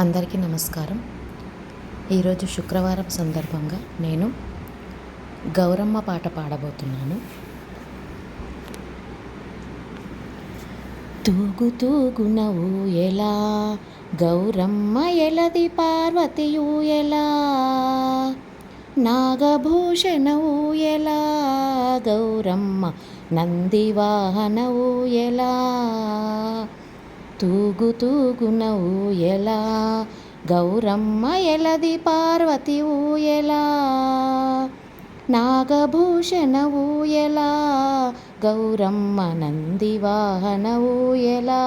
అందరికీ నమస్కారం. ఈరోజు శుక్రవారం సందర్భంగా నేను గౌరమ్మ పాట పాడబోతున్నాను. తూగు తూగునవు ఎలా గౌరమ్మ ఎలది పార్వతియు ఎలా నాగభూషణవు ఎలా గౌరమ్మ నందివాహనవు ఎలా తూగు తూగున ఊయలా గౌరమ్మ ఎలది పార్వతి ఊయలా నాగభూషణ ఊయలా గౌరమ్మ నందివాహన ఊయలా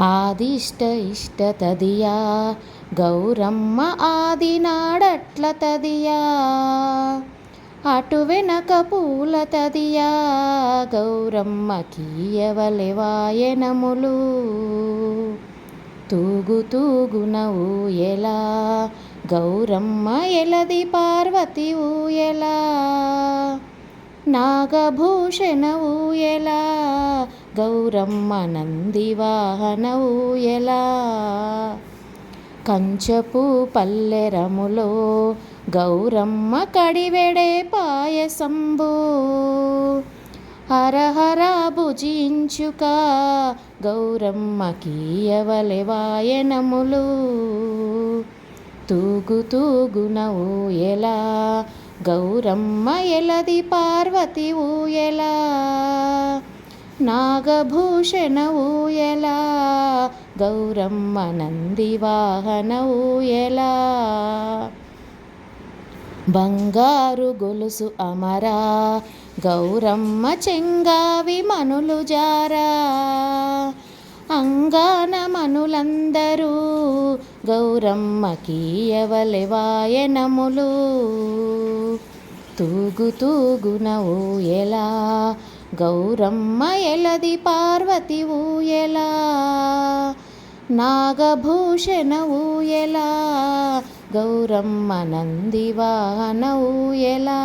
ఆదిష్ట ఇష్ట తదియా? గౌరమ్మ ఆది నాడట్ల తదియా? అటు వెనక పూల తదియా గౌరమ్మ కీయవలెవాయనములు. తూగు తూగున ఊయలా. గౌరమ్మ ఎలది పార్వతి ఊయలా. నాగభూషణ ఊయలా. గౌరమ్మ నందివాహన ఊయలా. కంచపు పల్లెరములో గౌరమ్మ కడివెడే పాయసంబు. హరహర భుజించుక గౌరమ్మ కీయవలె వాయనములు. తూగు తూగున ఊయలా గౌరమ్మ ఎలది పార్వతి ఊయలా. నాగభూషణ ఊయలా గౌరమ్మ నందివాహన ఊయలా. బంగారు గొలుసు అమరా గౌరమ్మ చెంగావి మనులు జారా. అంగాన మనులందరూ గౌరమ్మ కీయవలె వాయనములు తూగు తూగున ఊయలా గౌరమ్మ ఎలది పార్వతి ఊయలా. నాగభూషణ ఊయలా గౌరమ్మ నందివాహన ఊయలా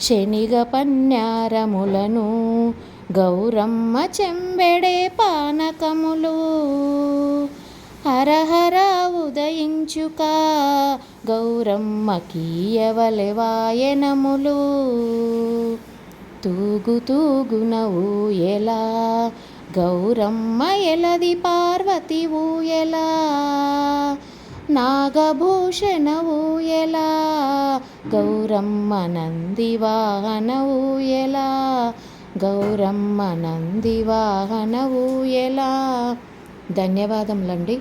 శనిగ పన్యారములను గౌరమ్మ చెంబెడే పానకములు. హరహర ఉదయించుక గౌరమ్మ కీయవలె తూగు తూగున ఊయలా గౌరమ్మ ఎలది పార్వతి ఊయలా నాగభూషణ ఎలా? గౌరమ్మ నందివాహన ఎలా? గౌరమ్మ నందివాహన ఎలా? ధన్యవాదములండి.